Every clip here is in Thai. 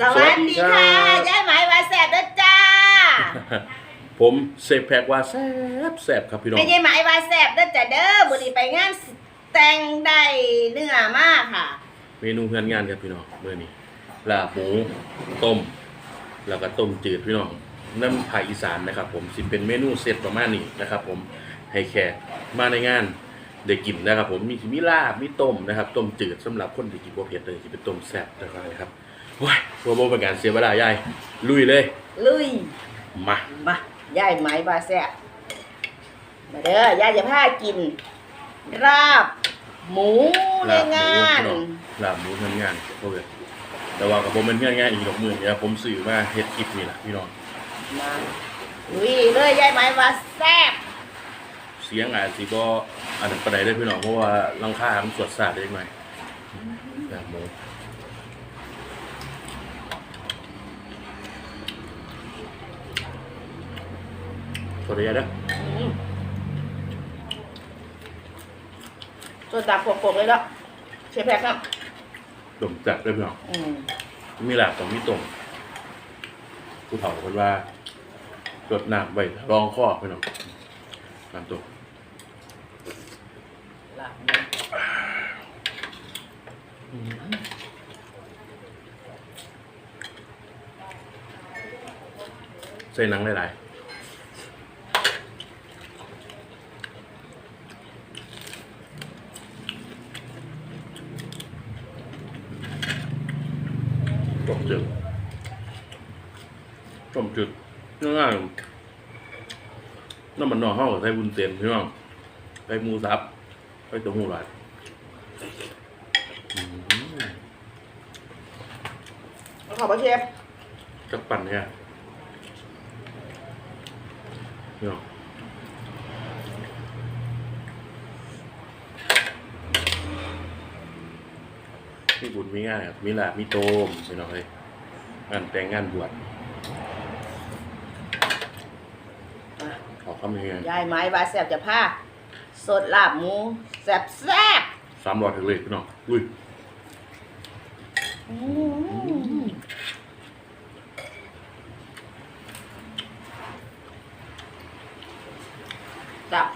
สวัสดีค่ะยายไหมมาแสบด้วยจ้าผมเซฟแพกว่าแซบแซบครับพี่น้องไม่ใช่ไหมมาแสบด้วยจ้าเด้อบุรีไปงานแต่งได้เนื้อมากค่ะ เมนูเพื่อนงานครับพี่น้องเมื่อนี้ลาบหมูต้ม แล้วก็ต้มจืดพี่น้องน้ำภาคอีสานนะครับ ผมสิเป็นเมนูเซตประมาณนี้นะครับ ผมให้แขกมาในงานได้กินนะครับ ผมมีมีลาบมีต้มนะครับ ต้มจืดสำหรับคนที่กินบ่เผ็ดเลยที่เป็นต้มแซ่บนะครับ ว้ายเพื่อบ่เป็นการเสียเวลายายลุยเลย ลุย มามา ยายไหมมาแสบมาเด้อยายจะพากิน ราบ หมูในลาบหมูงานพี่น้องลาบหมูเพื่อนงานโอเคแต่ว่ากับผมเป็นเพื่อนงานอีกดอกมือเนี่ยผมสื่อมาเฮ็ดคลิปนี่แหละพี่น้อง มาลุยเลยยายไหมมาแสบเสียงอาจสิบ่อันนั้นปานใดได้อพี่น้องเพราะว่าลังค่ามันสวดสาดได้หน่อยแบบหมู สวัสดีเด้ออืมส่วนตาปกๆเลยเนาะเชฟแพคครับต้มจัดเด้อพี่น้องอืมมีหลากต้องมีต้มผู้เฒ่าเพิ่นว่าจดน้ำไว้รองข้อพี่น้องน้ำต้มลาบหมูใส่หนังหลายๆ ต้มจืดต้มจืดง่ายๆน้ำมันนอกห้องใส่บุญเต็นพี่น้องใส่หมูสับใส่ตัวหูหลายอืมขอบคุณเชฟจักปั่นเนี่ยพี่น้อง มีบุญมีงานครับมีลาบมีโตมพี่น้องเลยงานแต่งงานบวชขอคำยังไงยายไม้บาแซบจะพาสดลาบหมูแซบแซบสามร้อยถึงเลยพี่น้องอุ้ยอืมจับ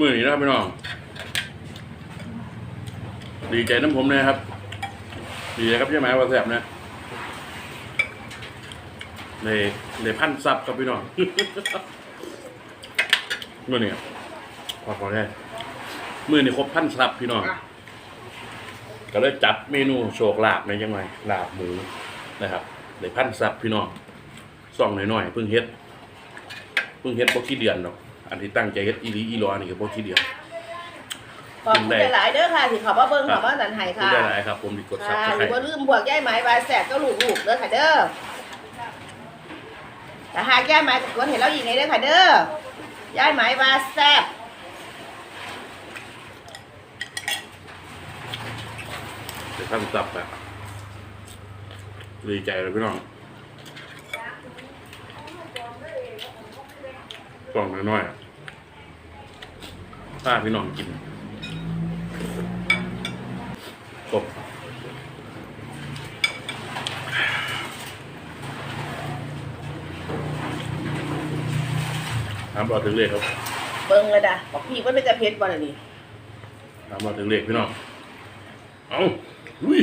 มือนี้นะครับพี่น้อง ดีใจน้ำผมนะครับ ดีใจครับใช่ไหมว่าแสบนะในในพันซับครับพี่น้องมื่อนี้ครับพอพอได้มื่อนี้ครบพันซับพี่น้อง ก็เลยจัดเมนูโชคลาบในยังไงลาบหมูนะครับในพันซับพี่น้องซ่องหน่อยๆเพิ่งเฮ็ดเพิ่งเฮ็ดพวกขี้เดือนดอก อันที่ตั้งใจเฮ็ดอีหลีอีรอนี่ก็พวกขี้เดือนขอบคุณหลายๆเด้อค่ะที่เขอมาเบิ่งครัเขบอมาสันไห้คุณค่ะได้หลายครับ ผมดีกดซับค่ะสหไครรือว่าลืมบวกยายไม้บาแซบก็ลูกๆเด้อค่ะเด้อแต่หากยายไม้ก็เห็นแล้วอีกในเด้อค่ะเด้อยายไม้บาแซบเดี๋ยวพันซับแบบดีใจเลยพี่น้อง กล่องน้อยๆอะถ้าพี่น้องกินกบถามเราถึงเลขครับเบิ่งเลยด่ะบอกพี่ว่าเป็นจะเพชรบ่ล่ะนี่ถามเราถึงเลขพี่น้อง เอาอุ้ย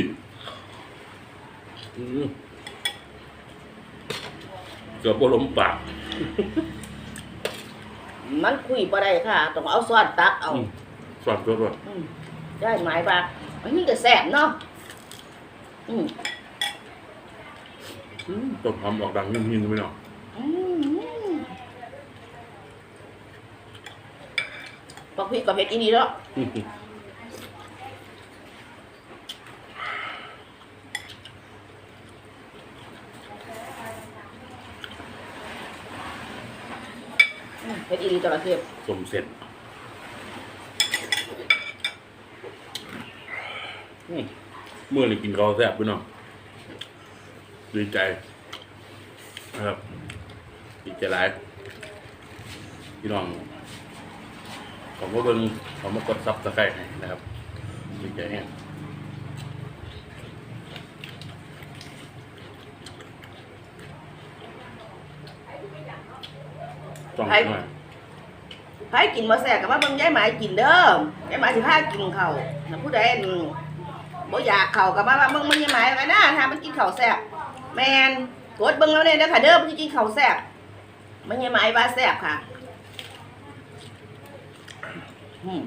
อืมเกือบบล้มปาก มันคุยบ่ได้ค่ะ ต้องเอาซ้อนตักเอาอืม สอนตัวด้วยอืมได้หมายว่าอันนี้ก็แซ่บเนาะอืมอืมต้นหอมออกดังยิ่งยิ่งพี่น้องอืมบอกพี่กับเพชรอีนี่เนาะ อืม เพชรอีนี่จระเข้สมเสร็จเมื่อนี้กินข้าวแซ่บพี่น้องดีใจนะครับดีใจหลายพี่น้องผมก็เบิ่งผมมากดซับสไครต์ให้นะครับดีใจแห้งจ้องหน่อย ไผกินบ่แซ่บก็มาเบิ่งย้ายหมายกินเด้อยายหมายสิพากินเขาวถ้าผู้ใดอืมบ่อยากเขาก็มาว่าเบิ่งมันยายหมายกันนะถ้ามันกินเขาแซ่บแมนกดเบิ่งแล้วเนี่ยเด้อค่ะเด้อมันกินเขาแซ่บมันยายหมายว่าแซ่บค่ะอืม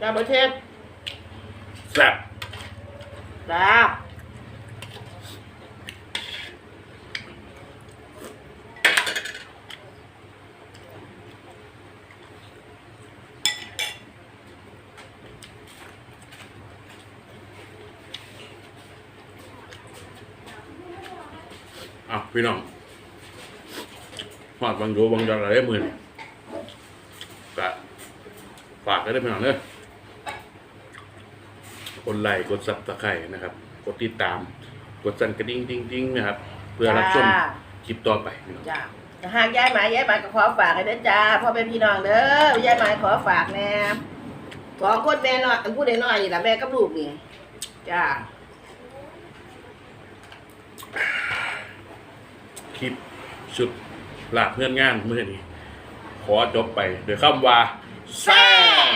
ดาวประเทศแซ่บดาบอะพี่น้องหอดบางดูบางดอกอะไรมือนี่กะฝากกันได้พี่น้องเนอะก ดไลค์กดซับสไครต์นะครับ กดติดตาม กดสั่นกระดิ่งดิ้งดิ้งนะครับ เพื่อรับชมจ้าคลิปต่อไปพี่น้องจ้าจะหากยายหมายยายหมายก็ขอฝากให้เด้อจ้าพ่อเป็นพี่น้องเด้อยายหมายขอฝากแน่สองคนแม่น้อยผู้ใดน้อยนี่ล่ะแม่กับลูกนี่จ้าคลิปชุดหลากเพื่อนงานเมื่อนี้ ขอจบไปโดยคำว่า แซ่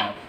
บ